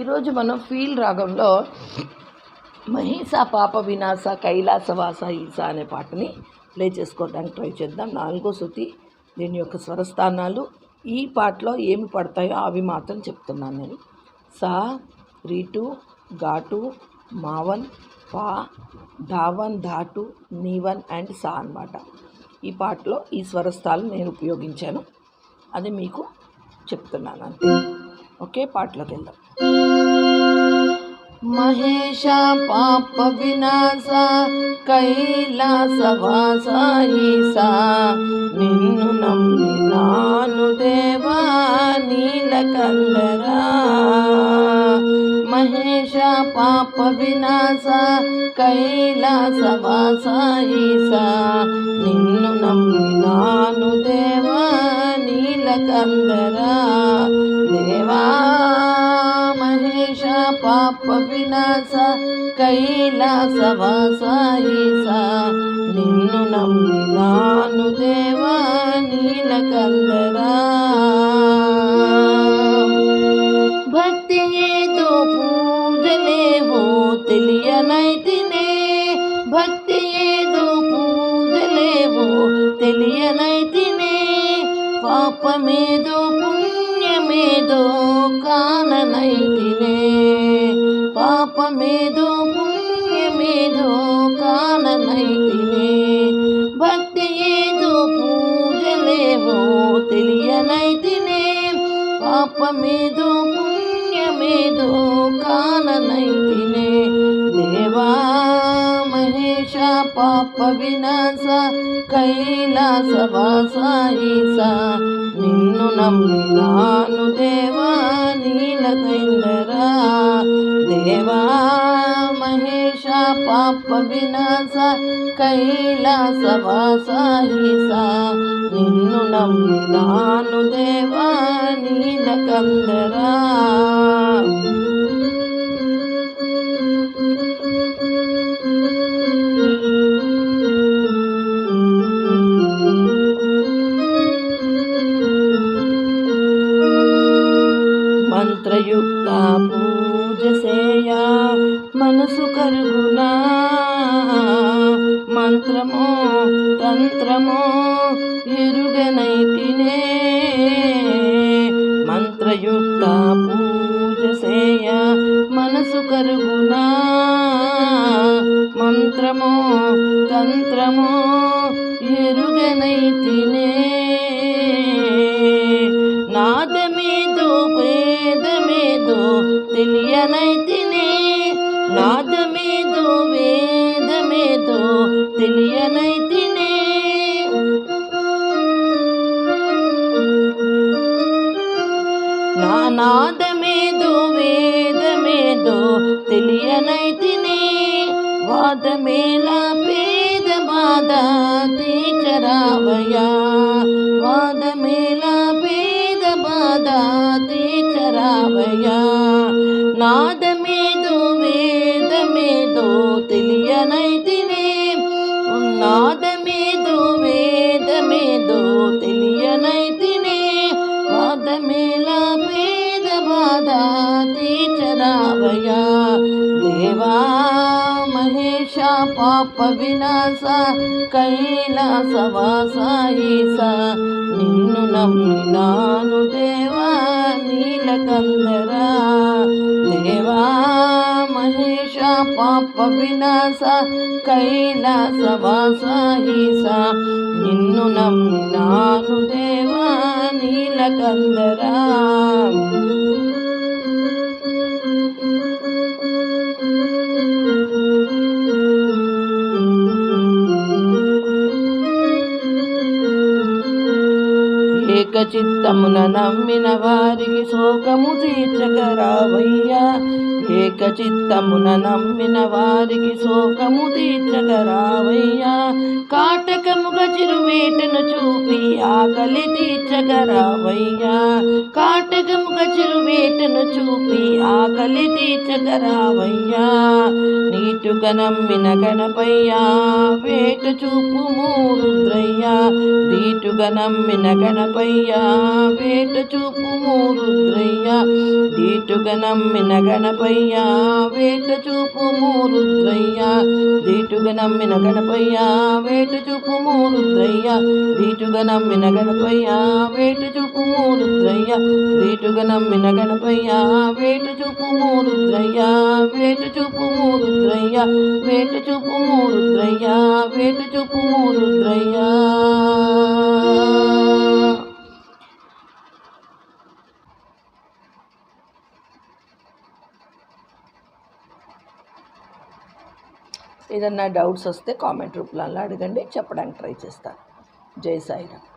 ఈరోజు మనం ఫీల్ రాగంలో మహిష పాప వినాశ కైలాసవాస ఈసా అనే పాటని ప్లే చేసుకోవడానికి ట్రై చేద్దాం. నాలుగో శృతి దీని యొక్క స్వరస్థానాలు ఈ పాటలో ఏమి పడతాయో అవి మాత్రం చెప్తున్నాను నేను. సా రీటు ఘాటు మావన్ పా ధావన్ ధాటు నీవన్ అండ్ సా అన్నమాట. ఈ పాటలో ఈ స్వరస్థాలు నేను ఉపయోగించాను. అది మీకు చెప్తున్నాను అంతే. ఓకే పాటలోకి వెళ్దాం. మహేష పాప వినాశ కైలాసవాస నిన్ను నమ్మినాను దేవా నీలకందరా మహేష పాప వినాశ కైలాసవాస ఈసా నిన్ను నమ్మినాను దేవా నీలకందరా పాప వినాశ కైలాసవాస ఈసా నిన్ను నమ్మినాను దేవా నీలకందరా భక్తి ఏదో పూజలేవో తెలియనైతినే. భక్తి ఏదో పూజలేవో తెలియనైతినే. పాపమేదో పుణ్యమేదో కాననైతినే. పాపమేదో పుణ్యమేదో కాననైతినే భక్తి ఏదో పూజలేవో తెలియనైతినే పాపమేదో పుణ్యమేదో కాననైతినే దేవా మహేష పాప వినాశ కైలాస వాసాయిస నిన్ను నమ్మినాను దేవా నీలకైందరా महेशा पापविना सा कैलासवा सा हि सा इन्दु नाननुदेवानीनकन्दरा मन्त्रयुक्ता पू పూజసేయా మనసు కరుగునా? మంత్రమో తంత్రమో ఎరుగనైతినే. మంత్రయుక్త పూజసేయ మనసు కరుగునా? మంత్రమో తంత్రమో ఎరుగనైతినే. తెలియనైతిని నాదమేదో వేదమేదో తెలియనైతిని. నా నాదమేదో వేదమేదో తెలియనైతిని వాదమేలా పేద బాధ తీచరావయా వాదమేలా పేద బాధ తీచరావయా తెలియనైతినే నాదమేదో వేదమేదో తెలియనైతినే వాదమేలా పేద బాధ తీచరావయా దేవా మహేష పాప వినాశ కైలాస వాస నిన్ను నమ్మినాను దేవా నీలకందరా. మహేష పాప వినాశ కైలాస వాస ఈసా నిన్ను నమ్మినాను దేవా ఏక చిత్తమున నమ్మిన వారికి శోకము తీర్చకరావయ్యా. ఏక చిత్తమున నమ్మిన వారికి శోకము తీర్చగరావయ్యా కాటకముగ చిరువేటను చూపి ఆకలి తీర్చగరావయ్యా కాటకముగ చిరువేటను చూపి ఆకలి తీర్చగరావయ్యా నీటుక నమ్మిన గణపయ్యా వేట చూపు మూరుద్రయ్యా దీటుగా నమ్మిన గణపయ్యా వేట చూపు రుద్రయ్యా దీటుగా నమ్మిన గణపయ్యా వేట చూపు రుద్రయ్యా దీటుగా నమ్మిన గణపయ్యా వేట చూపు రుద్రయ్యా దీటుగా నమ్మిన గణపయ్యా వేట చూపు రుద్రయ్యా దీటుగా నమ్మిన గణపయ్యా వేట చూపు రుద్రయ్యా వేట చూపు రుద్రయ్యా వేట చూపు రుద్రయ్యా వేట చూపు రుద్రయ్యా ఏదన్నా డౌట్స్ వస్తే కామెంట్ రూపంలో అడగండి చెప్పడానికి ట్రై చేస్తాను జై సాయిరామ్.